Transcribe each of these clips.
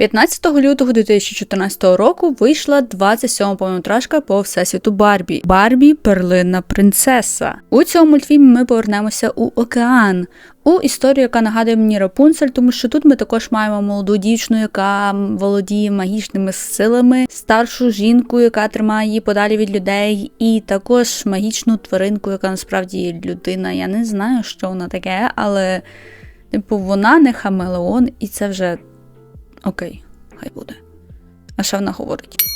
15 лютого 2014 року вийшла 27 повнометражка по всесвіту Барбі. Барбі перлинна принцеса. У цьому мультфільмі ми повернемося у океан. У історію, яка нагадує мені Рапунцель, тому що тут ми також маємо молоду дівчину, яка володіє магічними силами, старшу жінку, яка тримає її подалі від людей, і також магічну тваринку, яка насправді людина. Я не знаю, що вона таке, але типу вона не хамелеон, і це вже окей, хай буде. А що вона говорить?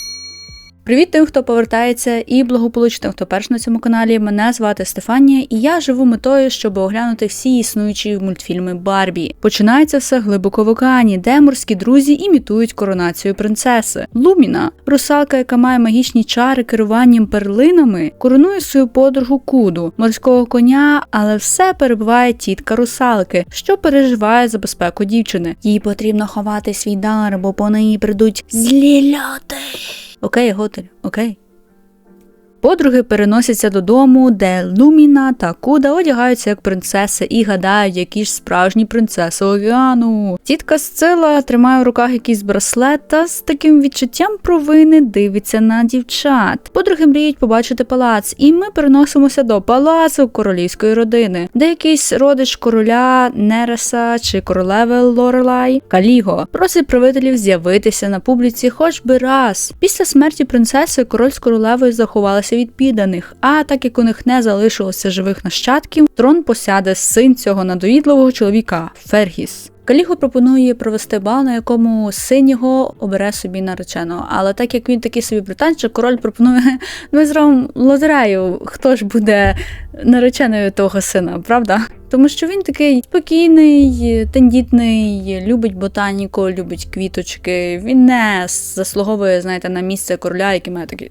Привіт тим, хто повертається, і благополучно, хто перш на цьому каналі. Мене звати Стефанія, і я живу метою, щоб оглянути всі існуючі мультфільми Барбі. Починається все глибоко в океані, де морські друзі імітують коронацію принцеси. Луміна, русалка, яка має магічні чари керуванням перлинами, коронує свою подругу Куду, морського коня, але все перебуває тітка русалки, що переживає за безпеку дівчини. Їй потрібно ховати свій дар, бо по неї прийдуть злі люди. Окей, готель, окей. Подруги переносяться додому, де Луміна та Куда одягаються як принцеси і гадають, які ж справжні принцеси океану. Тітка Сцила тримає в руках якийсь браслет та з таким відчуттям провини дивиться на дівчат. Подруги мріють побачити палац, і ми переносимося до палацу королівської родини, де якийсь родич короля Нереса чи королеви Лорелай Каліго просить правителів з'явитися на публіці хоч би раз. Після смерті принцеси король з королевою заховалися від підданих, а так як у них не залишилося живих нащадків, трон посяде син цього надоїдливого чоловіка Фергіс. Каліго пропонує провести бал, на якому син його обере собі нареченого. Але так як він такий собі британчик, король пропонує ми зробимо лотерею, хто ж буде нареченою того сина, правда? Тому що він такий спокійний, тендітний, любить ботаніку, любить квіточки. Він не заслуговує, знаєте, на місце короля, який має такий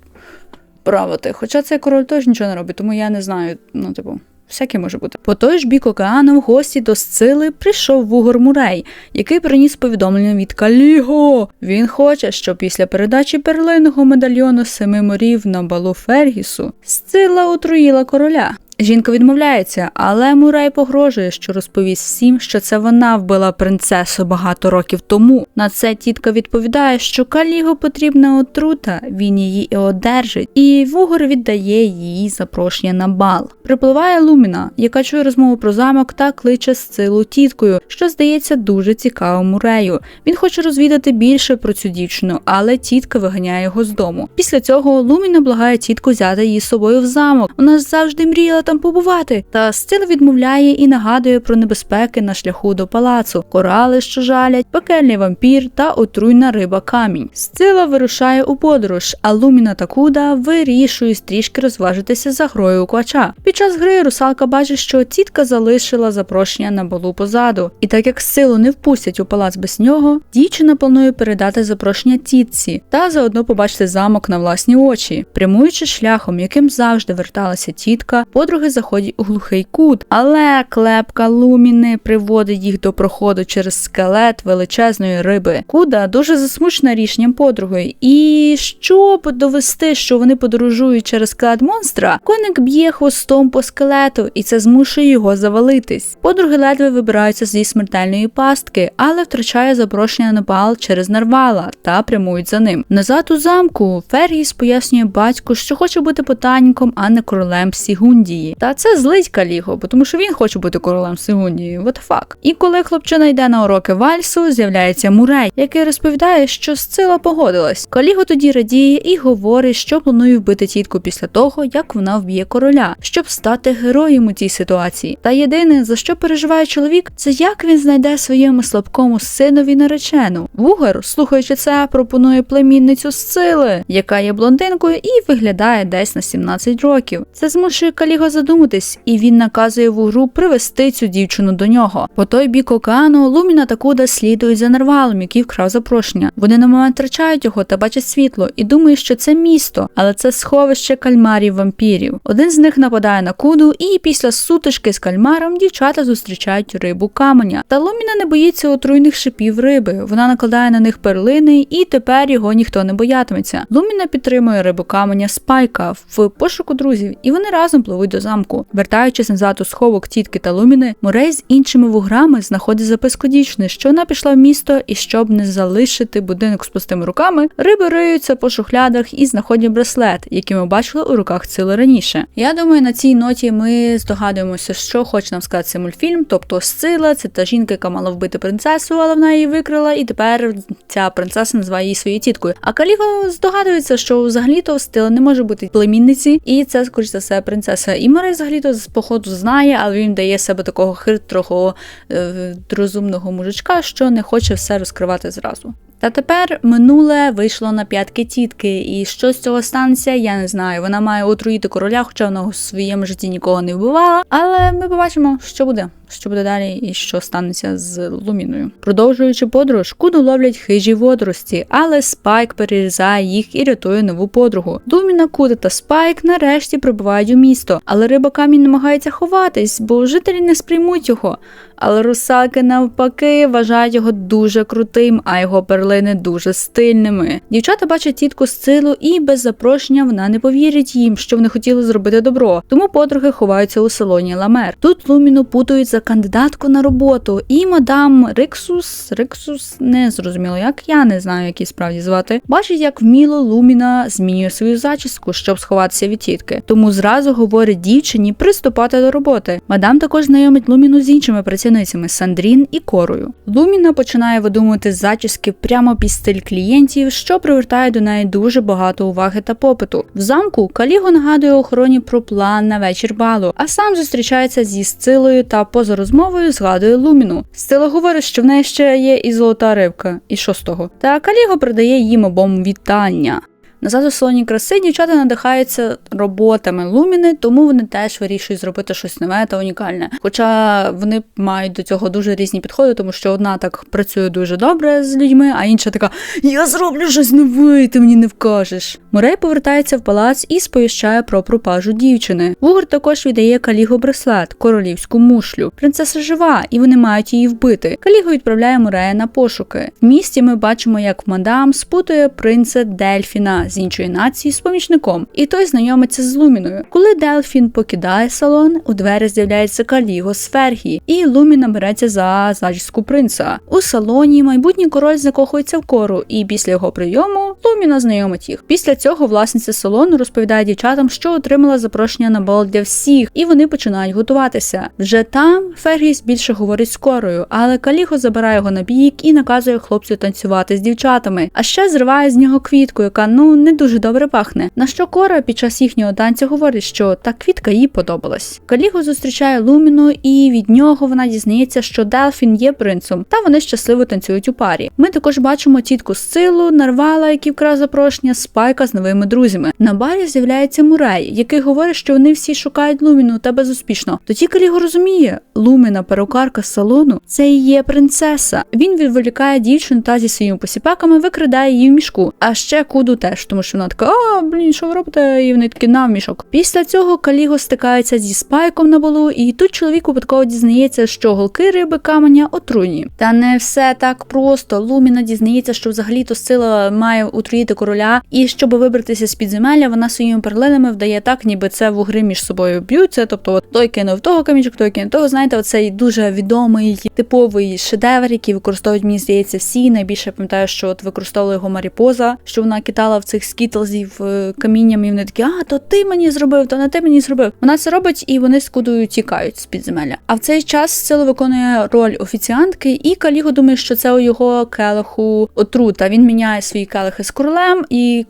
правити. Хоча цей король теж нічого не робить, тому я не знаю, ну, типу. Всяке може бути. По той ж бік океану в гості до Сцили прийшов Вугор Мурей, який приніс повідомлення від Каліго. Він хоче, щоб після передачі перлинного медальйону семи морів на балу Фергісу Сцила отруїла короля. Жінка відмовляється, але Мурей погрожує, що розповість всім, що це вона вбила принцесу багато років тому. На це тітка відповідає, що Каліго потрібна отрута, він її і одержить, і Вугор віддає їй запрошення на бал. Припливає Луміна, яка чує розмову про замок та кличе Сцилу тіткою, що здається дуже цікаво Мурею. Він хоче розвідати більше про цю дівчину, але тітка виганяє його з дому. Після цього Луміна благає тітку взяти її з собою в замок. Вона завжди мріяла там побувати. Та Сцила відмовляє і нагадує про небезпеки на шляху до палацу, корали, що жалять, пекельний вампір та отруйна риба камінь. Сцила вирушає у подорож, а Луміна та Куда вирішують трішки розважитися за грою у квача. Під час гри русалка бачить, що тітка залишила запрошення на балу позаду, і так як силу не впустять у палац без нього, дівчина планує передати запрошення тітці та заодно побачити замок на власні очі, прямуючи шляхом, яким завжди верталася тітка, подруги заходять у глухий кут, але клепка Луміни приводить їх до проходу через скелет величезної риби. Куда дуже засмучена рішенням подруги. І щоб довести, що вони подорожують через скелет монстра, коник б'є хвостом по скелету, і це змушує його завалитись. Подруги ледве вибираються зі смертельної пастки, але втрачає запрошення на бал через нарвала та прямують за ним. Назад у замку Фергіс пояснює батьку, що хоче бути ботаніком, а не королем Сігундії. Та це злить Каліго, бо тому що він хоче бути королем Сигундії. What the fuck? І коли хлопчина йде на уроки вальсу, з'являється Мурей, який розповідає, що Сцила погодилась. Каліго тоді радіє і говорить, що планує вбити тітку після того, як вона вб'є короля, щоб стати героєм у цій ситуації. Та єдине, за що переживає чоловік, це як він знайде своєму слабкому синові наречену. Вугер, слухаючи це, пропонує племінницю Сцили, яка є блондинкою і виглядає десь на 17 років. Це змушує Каліго задуматись, і він наказує вугру привести цю дівчину до нього. По той бік океану Луміна та Куда слідують за нарвалом, який вкрав запрошення. Вони на момент втрачають його та бачать світло і думають, що це місто, але це сховище кальмарів вампірів. Один з них нападає на Куду, і після сутички з кальмаром дівчата зустрічають рибу каменя. Та Луміна не боїться отруйних шипів риби. Вона накладає на них перлини, і тепер його ніхто не боятиметься. Луміна підтримує рибу каменя Спайка в пошуку друзів, і вони разом пливуть до замку. Вертаючись назад у сховок тітки та Луміни, Морей з іншими вуграми знаходить записку дівчини, що вона пішла в місто, і щоб не залишити будинок з пустими руками, риби риються по шухлядах і знаходять браслет, який ми бачили у руках ціле раніше. Я думаю, на цій ноті ми здогадуємося, що хоче нам сказати цей мультфільм. Тобто Сцила, це та жінка, яка мала вбити принцесу, але вона її викрила, і тепер ця принцеса називає її своєю тіткою. А Каліго здогадується, що взагалі-то Сцила не може бути племінниці, і це скоріш за все принцеса. І Морей взагалі-то з походу знає, але він дає себе такого хитрого е, розумного мужичка, що не хоче все розкривати зразу. Та тепер минуле вийшло на п'ятки тітки, і що з цього станеться, я не знаю. Вона має отруїти короля, хоча вона у своєму житті нікого не вбивала. Але ми побачимо, що буде, що буде далі, і що станеться з Луміною. Продовжуючи подорож, куду ловлять хижі водорості, але Спайк перерізає їх і рятує нову подругу. Луміна, Куда та Спайк нарешті прибувають у місто, але риба камінь намагається ховатись, бо жителі не сприймуть його. Але русалки навпаки вважають його дуже крутим, а його перлини дуже стильними. Дівчата бачать тітку Сцилу і без запрошення вона не повірить їм, що вони хотіли зробити добро. Тому подруги ховаються у салоні Ламер. Тут Луміну путають за кандидатку на роботу, і мадам Риксус, Риксус, не зрозуміло, як я не знаю, як її справді звати. Бачить, як вміло Луміна змінює свою зачіску, щоб сховатися від тітки. Тому зразу говорить дівчині приступати до роботи. Мадам також знайомить Луміну з іншими працівницями Сандрін і Корою. Луміна починає видумувати зачіски прямо під стиль клієнтів, що привертає до неї дуже багато уваги та попиту. В замку Каліго нагадує охороні про план на вечір балу, а сам зустрічається зі Сцилою та поза розмовою згадує Луміну. Сцила говорить, що в неї ще є і золота рибка, і що з того. Та Каліго передає їм обом вітання. Назад у салоні краси дівчата надихаються роботами Луміни, тому вони теж вирішують зробити щось нове та унікальне. Хоча вони мають до цього дуже різні підходи, тому що одна так працює дуже добре з людьми, а інша така: Я зроблю щось нове, ти мені не вкажеш. Мурей повертається в палац і сповіщає про пропажу дівчини. Вугр також віддає Калігу браслет, королівську мушлю. Принцеса жива, і вони мають її вбити. Каліго відправляє Мурея на пошуки. В місті ми бачимо, як мадам спутує принца Дельфіна з іншої нації з помічником, і той знайомиться з Луміною. Коли Делфін покидає салон, у двері з'являється Каліго з Фергії, і Луміна береться за зачіску принца. У салоні майбутній король закохується в кору, і після його прийому Луміна знайомить їх. Після цього власниця салону розповідає дівчатам, що отримала запрошення на бал для всіх, і вони починають готуватися. Вже там Фергіс більше говорить з корою, але Каліго забирає його на бік і наказує хлопцю танцювати з дівчатами. А ще зриває з нього квітку, яка ну не дуже добре пахне. На що Кора під час їхнього танцю говорить, що та квітка їй подобалась. Каліго зустрічає Луміну, і від нього вона дізнається, що Делфін є принцем, та вони щасливо танцюють у парі. Ми також бачимо тітку Сцилу, нарвала, який вкрав запрошення, спайка з новими друзями. На барі з'являється Мурей, який говорить, що вони всі шукають Луміну та безуспішно. Тоді Каліго розуміє, Луміна, перукарка з салону, це і є принцеса. Він відволікає дівчину та зі своїми посіпаками викрадає її в мішку. А ще куду теж, тому що вона така, а блін, що ви робите? І вони такі на мішок. Після цього Каліго стикається зі спайком на балу, і тут чоловік випадково дізнається, що голки риби каменя отруйні. Та не все так просто. Луміна дізнається, що взагалі-то сила має отруїти короля, і щоб вибратися з підземелля, вона своїми перлинами вдає так, ніби це вугри між собою б'ються. Тобто, той кинув того камінчик, той кинув того. Знаєте, оцей дуже відомий типовий шедевр, який використовують, мені здається, всі. Найбільше я пам'ятаю, що от використовувала його Маріпоза, що вона кидала в цих скітлзів е, камінням, і вони такі, а то ти мені зробив, то не ти мені зробив. Вона це робить, і вони з тікають з підземелля. А в цей час сила виконує роль офіціантки, і Каліго думає, що це у його келиху отрута. Він міняє свої келихи з королем, і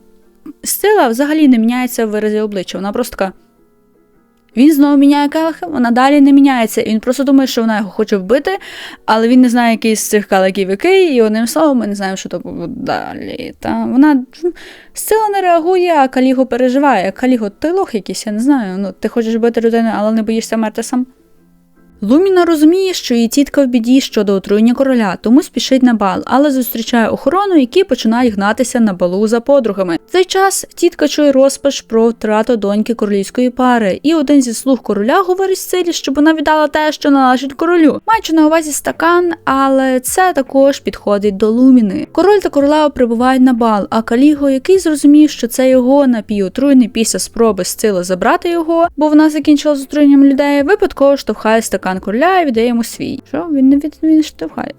сила взагалі не міняється в виразі обличчя. Вона просто така. Він знову міняє келихи, вона далі не міняється. Він просто думає, що вона його хоче вбити, але він не знає, який з цих каликів який, і одним словом, ми не знаємо, що то було далі. Та вона сила не реагує, а Каліго переживає. Каліго, ти лох якийсь, я не знаю. Ну, ти хочеш бити людину, але не боїшся мерти сам. Луміна розуміє, що її тітка в біді щодо отруєння короля, тому спішить на бал, але зустрічає охорону, які починають гнатися на балу за подругами. В цей час тітка чує розпач про втрату доньки королівської пари, і один зі слуг короля говорить Силі, щоб вона віддала те, що належить королю, маючи на увазі стакан, але це також підходить до Луміни. Король та королева прибувають на бал, а Каліго, який зрозумів, що це його напій отруєний після спроби Сцили забрати його, бо вона закінчила з отруєнням людей, випадково штовхає стакан короля і віддає йому свій. Що він не від він штовхає?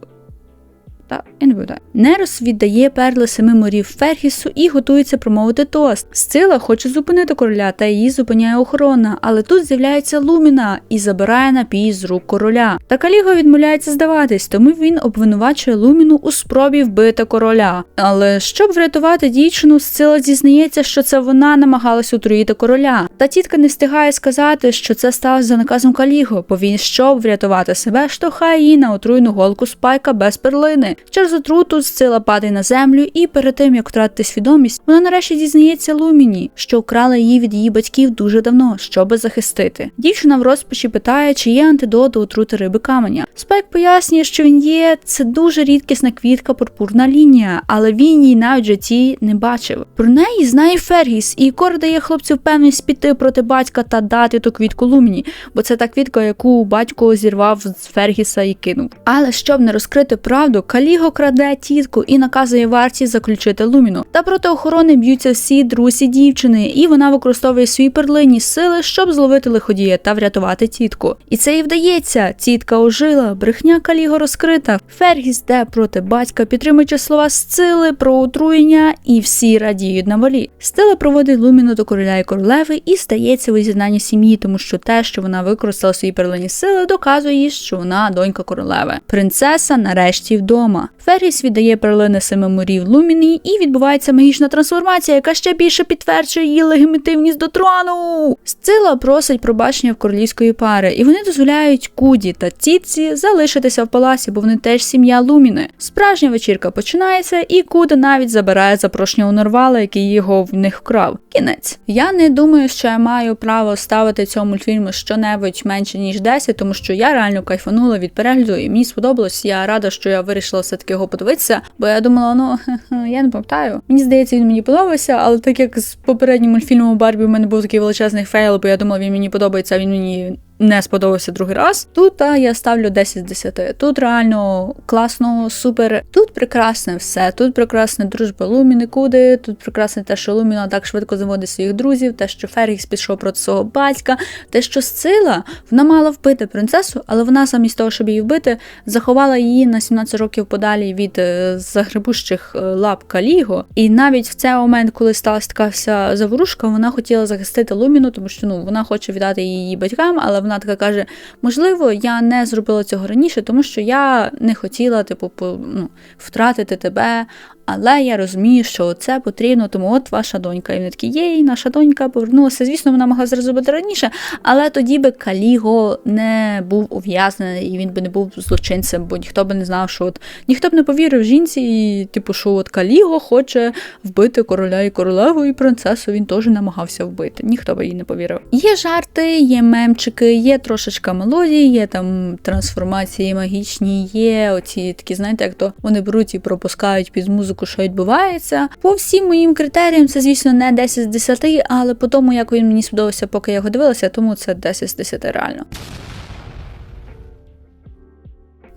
Та пам'ятаю. Нерос віддає перли семи морів Ферхісу і готується промовити тост. Сцила хоче зупинити короля, та її зупиняє охорона, але тут з'являється Луміна і забирає напій з рук короля. Та Каліго відмовляється здаватись, тому він обвинувачує Луміну у спробі вбити короля. Але щоб врятувати дівчину, Сцила зізнається, що це вона намагалась отруїти короля. Та тітка не встигає сказати, що це сталося за наказом Каліго, бо він, щоб врятувати себе, штовхає її на отруєну голку спайка без перлини. Через отруту Сцила падає на землю, і перед тим як втратити свідомість, вона нарешті дізнається Луміні, що вкрала її від її батьків дуже давно, щоби захистити. Дівчина в розпачі питає, чи є антидот до отрути риби каменя. Спайк пояснює, що він є. Це дуже рідкісна квітка, пурпурна лінія, але він її навіть в житті не бачив. Про неї знає Фергіс, і Кор дає хлопцю впевненість піти проти батька та дати ту квітку Луміні, бо це та квітка, яку батько зірвав з Фергіса і кинув. Але щоб не розкрити правду, Каліго краде тітку і наказує варті заключити Луміну. Та проти охорони б'ються всі друзі дівчини, і вона використовує свої перлині сили, щоб зловити лиходія та врятувати тітку. І це і вдається. Тітка ожила, брехня Каліго розкрита. Фергіс йде проти батька, підтримуючи слова Сцили про отруєння, і всі радіють на волі. Стила проводить Луміну до короля і королеви і стається у зізнанні сім'ї, тому що те, що вона використала свої перлині сили, доказує їй, що вона донька королеви. Принцеса нарешті вдома вдома. Ферріс віддає перлини семи морів Луміні і відбувається магічна трансформація, яка ще більше підтверджує її легітимність до трону. Сцила просить пробачення в королівської пари, і вони дозволяють Куді та Тітці залишитися в паласі, бо вони теж сім'я Луміни. Справжня вечірка починається, і Куда навіть забирає запрошення у Норвала, який його в них вкрав. Кінець. Я не думаю, що я маю право ставити цьому мультфільму щонебудь менше ніж 10, тому що я реально кайфанула від перегляду, і мені сподобалось. Я рада, що я вирішила все-таки його подивитися, бо я думала, ну я не пам'ятаю. Мені здається, він мені подобався, але так як з попереднім мультфільмом Барбі у мене був такий величезний фейл, бо я думала, він мені подобається, а він мені не сподобався другий раз. Тут а, я ставлю 10 з 10. Тут реально класно, супер. Тут прекрасне все. Тут прекрасна дружба Луміни Куди, тут прекрасне те, що Луміна так швидко заводить своїх друзів, те, що Ферікс пішов проти свого батька, те, що Сцила, вона мала вбити принцесу, але вона замість того, щоб її вбити, заховала її на 17 років подалі від е, загребущих е, лап Каліго. І навіть в цей момент, коли сталася така вся заворушка, вона хотіла захистити Луміну, тому що ну вона хоче віддати її батькам, але вона така каже: можливо, я не зробила цього раніше, тому що я не хотіла, типу, ну, втратити тебе. Але я розумію, що це потрібно, тому от ваша донька. І вони такі, єй, наша донька повернулася. Звісно, вона могла зробити раніше, але тоді би Каліго не був ув'язнений і він би не був злочинцем, бо ніхто би не знав, що от ніхто б не повірив жінці, і, типу, що от Каліго хоче вбити короля і королеву, і принцесу він теж намагався вбити. Ніхто би їй не повірив. Є жарти, є мемчики, є трошечка мелодії, є там трансформації магічні, є оці такі, знаєте, як то вони беруть і пропускають під музику музику, що відбувається. По всім моїм критеріям, це, звісно, не 10 з 10, але по тому, як він мені сподобався, поки я його дивилася, тому це 10 з 10 реально.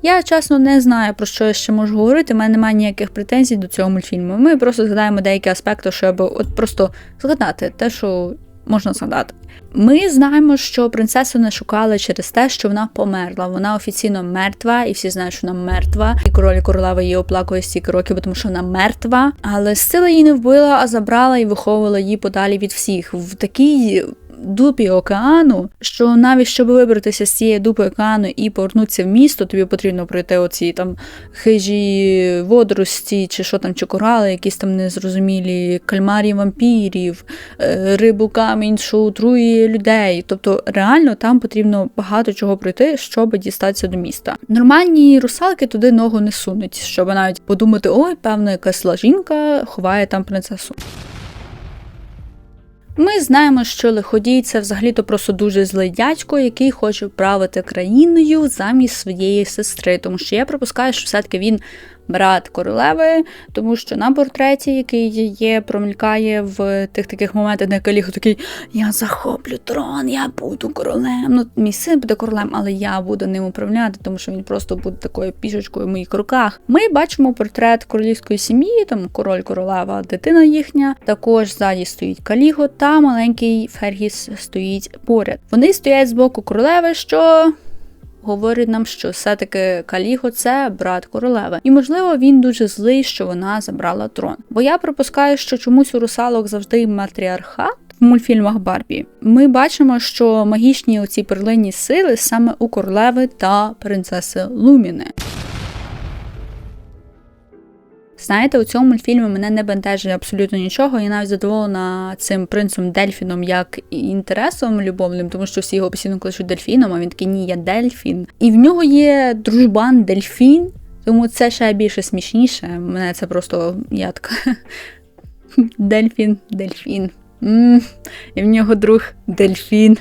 Я чесно не знаю, про що я ще можу говорити. У мене немає ніяких претензій до цього мультфільму. Ми просто згадаємо деякі аспекти, щоб от просто згадати те, що можна згадати. Ми знаємо, що принцесу не шукали через те, що вона померла. Вона офіційно мертва, і всі знають, що вона мертва. І король і королева її оплакує стільки років, тому що вона мертва. Але сила її не вбила, а забрала і виховувала її подалі від всіх. В такій дупі океану, що навіть щоб вибратися з цієї дупи океану і повернутися в місто, тобі потрібно пройти оці там хижі водорості, чи що там, чи корали, якісь там незрозумілі кальмарі вампірів, е, рибу камінь, що отруює людей. Тобто реально там потрібно багато чого пройти, щоб дістатися до міста. Нормальні русалки туди ногу не сунуть, щоб навіть подумати, ой, певно, якась жінка ховає там принцесу. Ми знаємо, що лиходій це взагалі-то просто дуже злий дядько, який хоче правити країною замість своєї сестри. Тому що я припускаю, що все-таки він брат королеви, тому що на портреті, який є, промелькає в тих таких моментах, де Каліхо такий: Я захоплю трон, я буду королем. Ну, мій син буде королем, але я буду ним управляти, тому що він просто буде такою пішечкою в моїх руках. Ми бачимо портрет королівської сім'ї, там король, королева, дитина їхня. Також ззаді стоїть Каліго та маленький Фергіс стоїть поряд. Вони стоять з боку королеви, що говорить нам, що все-таки Каліго це брат королеви, і можливо він дуже злий, що вона забрала трон. Бо я припускаю, що чомусь у русалок завжди матріархат. В мультфільмах Барбі ми бачимо, що магічні оці перлинні сили саме у королеви та принцеси Луміни. Знаєте, у цьому мультфільмі мене не бентежить абсолютно нічого. Я навіть задоволена цим принцем Дельфіном як інтересом любовним, тому що всі його постійно кличуть дельфіном, а він такий ні, я дельфін. І в нього є дружбан дельфін, тому це ще більше смішніше. Мене це просто я така. Дельфін, дельфін. І в нього друг дельфін.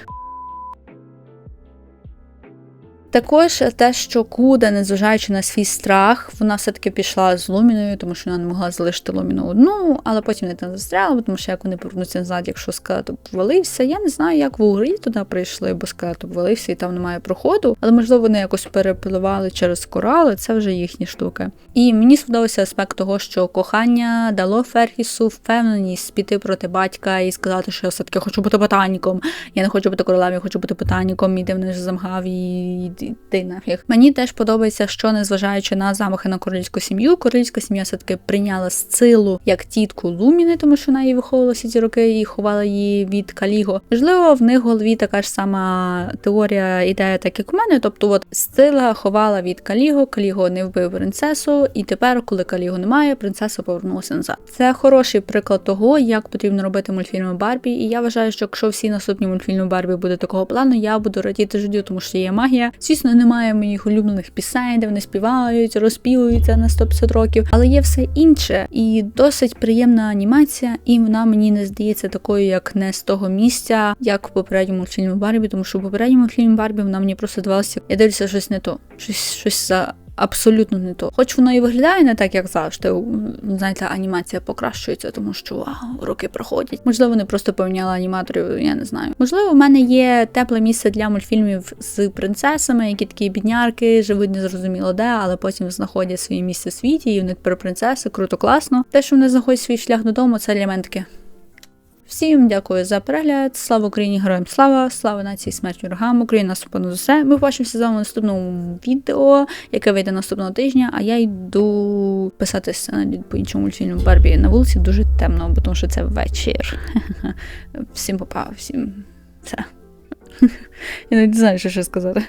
Також те, що Куда, незважаючи на свій страх, вона все-таки пішла з Луміною, тому що вона не могла залишити Луміну одну, але потім не там застряла, тому що як вони повернуться назад, якщо скелет обвалився. Я не знаю, як в Угрі туди прийшли, бо скелет обвалився і там немає проходу. Але можливо вони якось перепливали через корали, це вже їхні штуки. І мені сподобався аспект того, що кохання дало Фергісу впевненість піти проти батька і сказати, що я все-таки хочу бути ботаніком. Я не хочу бути королем, я хочу бути ботаніком, і де мене замгав і нафіг. Мені теж подобається, що незважаючи на замахи на королівську сім'ю, королівська сім'я все таки прийняла силу як тітку Луміни, тому що вона її виховувала всі ці роки і ховала її від Каліго. Можливо, в них в голові така ж сама теорія ідея, так як у мене. Тобто, от сила ховала від Каліго, Каліго не вбив принцесу, і тепер, коли Каліго немає, принцеса повернулася назад. Це хороший приклад того, як потрібно робити мультфільми Барбі. І я вважаю, що якщо всі наступні мультфільми Барбі буде такого плану, я буду радіти життю, тому що є магія. Звісно, немає моїх улюблених пісень, де вони співають, розпівуються на 150 років, але є все інше. І досить приємна анімація, і вона мені не здається такою, як не з того місця, як в попередньому фільмі Барбі, тому що в попередньому фільмі Барбі вона мені просто здавалася, я дивлюся щось не то, щось щось за абсолютно не то. Хоч воно і виглядає не так, як завжди. Знаєте, анімація покращується, тому що вау, роки проходять. Можливо, вони просто поміняли аніматорів, я не знаю. Можливо, в мене є тепле місце для мультфільмів з принцесами, які такі біднярки, живуть незрозуміло де, але потім знаходять своє місце в світі, і вони тепер принцеси, круто, класно. Те, що вони знаходять свій шлях додому, це для мене таке. Всім дякую за перегляд. Слава Україні, героям слава, слава нації, смерть ворогам, Україна спокійно за все. Ми побачимося з вами в наступному відео, яке вийде наступного тижня. А я йду писати сценарій по іншому мультфільму Барбі на вулиці дуже темно, бо тому що це вечір. Всім попав, всім все. Я не знаю, що ще сказати.